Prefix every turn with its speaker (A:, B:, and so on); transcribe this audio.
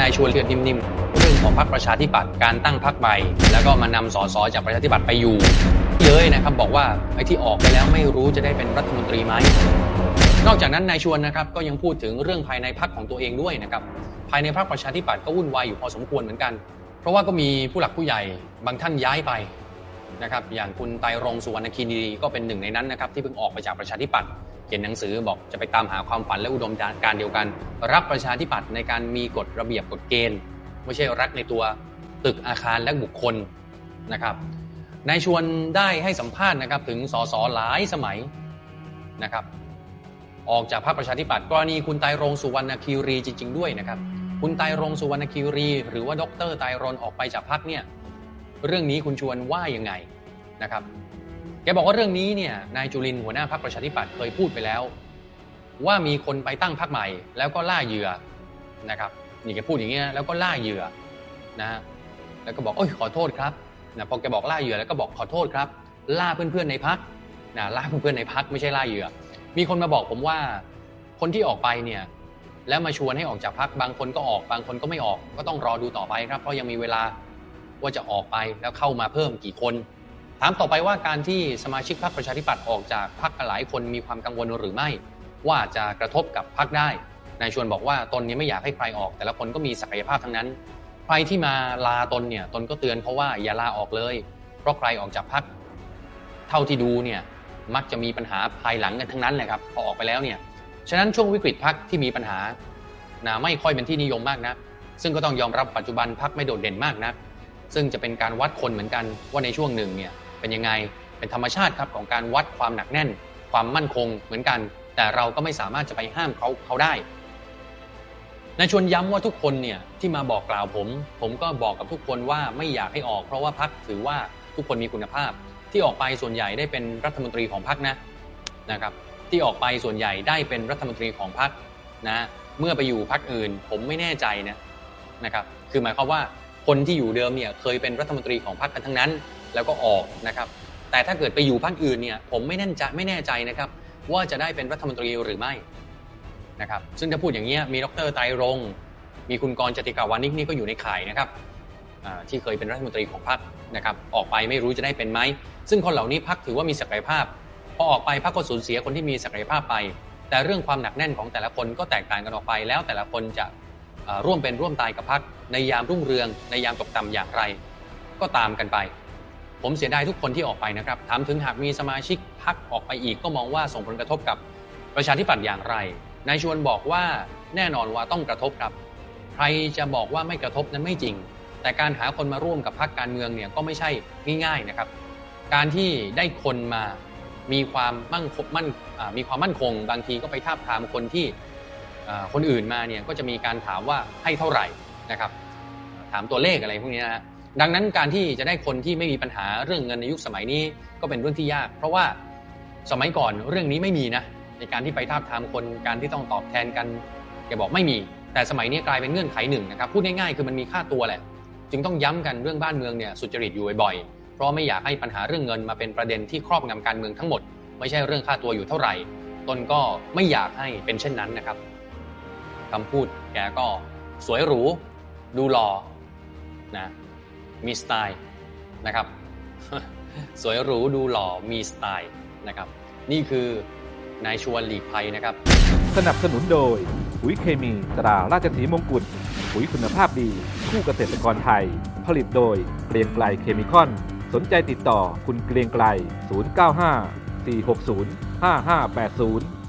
A: นายชวนเลือดนิ่มๆเรื่องของพรรคประชาธิปัตย์การตั้งพรรคใหม่ แล้วก็มานำสสจากประชาธิปัตย์ไปอยู่เลยนะครับบอกว่าไอ้ที่ออกไปแล้วไม่รู้จะได้เป็นรัฐมนตรีไหมนอกจากนั้นนายชวนนะครับก็ยังพูดถึงเรื่องภายในพรรคของตัวเองด้วยนะครับภายในพรรคประชาธิปัตย์ก็วุ่นวายอยู่พอสมควรเหมือนกัน เพราะว่าก็มีผู้หลักผู้ใหญ่บางท่านย้ายไปนะครับอย่างคุณไตรรงสุวรรณคีรีก็เป็นหนึ่งในนั้นนะครับที่เพิ่งออกไปจากประชาธิปัตย์ ขียนหนังสือบอกจะไปตามหาความฝันและอุดมการเดียวกัน รักประชาธิปัตย์ในการมีกฎระเบียบกฎเกณฑ์ ไม่ใช่รักในตัวตึกอาคารและบุคคลนะครับนายชวนได้ให้สัมภาษณ์นะครับถึงสสหลายสมัยนะครับออกจากพรรคประชาธิปัตย์กรณีคุณไตรรงสุวรรณคีรีจริง ๆ ด้วยนะครับ คุณไตรรงสุวรรณคีรี หรือว่าดรไตรรงค์ออกไปจากพรรคเนี่ยเรื่องนี้คุณชวนว่ายังไงนะครับ แกบอกว่าเรื่องนี้เนี่ยนายจุลินหัวหน้าพรรคประชาธิปัตย์เคยพูดไปแล้ว ว่ามีคนไปตั้งพรรคใหม่แล้วก็ล่าเหยื่อนะครับนี่แกพูดอย่างเงี้ยแล้วก็ล่าเหยื่อนะแล้วก็บอกโอ้ยขอโทษครับนะพอแกบอกล่าเหยื่อแล้วก็บอกขอโทษครับ ล่าเพื่อนๆในพรรคนะล่าเพื่อนๆในพรรคไม่ใช่ล่าเหยื่อ มีคนมาบอกผมว่า คนที่ออกไปเนี่ยแล้วมาชวนให้ออกจากพักบางคนก็ออกบางคนก็ไม่ออก ก็ต้องรอดูต่อไปครับ เพราะยังมีเวลาว่าจะออกไปแล้วเข้ามาเพิ่มกี่คน ถามต่อไปว่าการที่สมาชิกพรรคประชาธิปัตย์ออกจากพรรคหลายคนมีความกังวลหรือไม่ ว่าจะกระทบกับพรรคได้นายชวนบอกว่าตนนี้ไม่อยากให้ใครออก แต่ละคนก็มีศักยภาพทั้งนั้น ใครที่มาลาตนเนี่ยตนก็เตือนเขาว่าอย่าลาออกเลย เพราะใครออกจากพรรคเท่าที่ดูเนี่ยมักจะมีปัญหาภายหลังกันทั้งนั้นแหละครับพอออกไปแล้วเนี่ยฉะนั้นช่วงวิกฤตพักที่มีปัญหานะไม่ค่อยเป็นที่นิยมมากนะซึ่งก็ต้องยอมรับปัจจุบันพักไม่โดดเด่นมากนะซึ่งจะเป็นการวัดคนเหมือนกันว่าในช่วงหนึ่งเนี่ย เป็นยังไง เป็นธรรมชาติครับของการวัดความหนักแน่น ความมั่นคงเหมือนกัน แต่เราก็ไม่สามารถจะไปห้ามเขาเขาได้นายชวนย้ำว่าทุกคนเนี่ยที่มาบอกกล่าวผม ผมก็บอกกับทุกคนว่าไม่อยากให้ออก เพราะว่าพักถือว่าทุกคนมีคุณภาพ ที่ออกไปส่วนใหญ่ได้เป็นรัฐมนตรีของพรรคนะนะครับที่ออกไปส่วนใหญ่ได้เป็นรัฐมนตรีของพรรคนะเมื่อไปอยู่พรรคอื่น ผมไม่แน่ใจนะนะครับคือหมายความว่าคนที่อยู่เดิมเนี่ยเคยเป็นรัฐมนตรีของพรรคกันทั้งนั้น แล้วก็ออกนะครับ แต่ถ้าเกิดไปอยู่พรรคอื่นเนี่ยผมไม่แน่ใจไม่แน่ใจนะครับ ว่าจะได้เป็นรัฐมนตรีหรือไม่นะครับ ซึ่งถ้าพูดอย่างนี้มีดรไตรรงมีคุณกรจติกาวานิกนี่ก็อยู่ในข่ายนะครับที่เคยเป็นรัฐมนตรีของพรรคนะครับ ออกไปไม่รู้จะได้เป็นไหมซึ่งคนเหล่านี้พรรคถือว่ามีศักยภาพพอออกไปพรรคก็สูญเสียคนที่มีศักยภาพไป แต่เรื่องความหนักแน่นของแต่ละคนก็แตกต่างกันออกไป แล้วแต่ละคนจะร่วมเป็นร่วมตายกับพรรคในยามรุ่งเรือง ในยามตกต่ำอย่างไร ก็ตามกันไป ผมเสียดายทุกคนที่ออกไปนะครับ ถามถึงหากมีสมาชิกพรรคออกไปอีกก็มองว่าส่งผลกระทบกับประชาธิปัตย์อย่างไร นายชวนบอกว่าแน่นอนว่าต้องกระทบครับ ใครจะบอกว่าไม่กระทบนั้นไม่จริง แต่การหาคนมาร่วมกับพรรคการเมืองเนี่ยก็ไม่ใช่ง่ายๆนะครับ การที่ได้คนมามีความมั่งคงมั่นมีความมั่นคง บางทีก็ไปทาบทามคนที่คนอื่นมาเนี่ยก็จะมีการถามว่าให้เท่าไหร่นะครับ ถามตัวเลขอะไรพวกนี้นะฮะ ดังนั้นการที่จะได้คนที่ไม่มีปัญหาเรื่องเงินในยุคสมัยนี้ก็เป็นเรื่องที่ยาก เพราะว่าสมัยก่อนเรื่องนี้ไม่มีนะในการที่ไปทาบทามคนการที่ต้องตอบแทนกันแกบอกไม่มี แต่สมัยนี้กลายเป็นเงื่อนไขหนึ่งนะครับพูดง่ายๆคือมันมีค่าตัวแหละ จึงต้องย้ำกันเรื่องบ้านเมืองเนี่ยสุจริตอยู่บ่อยๆเพราะไม่อยากให้ปัญหาเรื่องเงินมาเป็นประเด็นที่ครอบงำการเมืองทั้งหมด ไม่ใช่เรื่องค่าตัวอยู่เท่าไหร่ตนก็ไม่อยากให้เป็นเช่นนั้นนะครับคำพูดแกก็สวยหรูดูหล่อนะ มีสไตล์นะครับ สวยหรูดูหล่อมีสไตล์นะครับ นี่คือนายชวนหลีกภัยนะครับ
B: สนับสนุนโดยปุ๋ยเคมีตราราชสีมงกุฎปุ๋ยคุณภาพดี คู่เกษตรกรไทย ผลิตโดยเกรียงไกลเคมีคอน สนใจติดต่อคุณเกรียงไกล 095 460 5580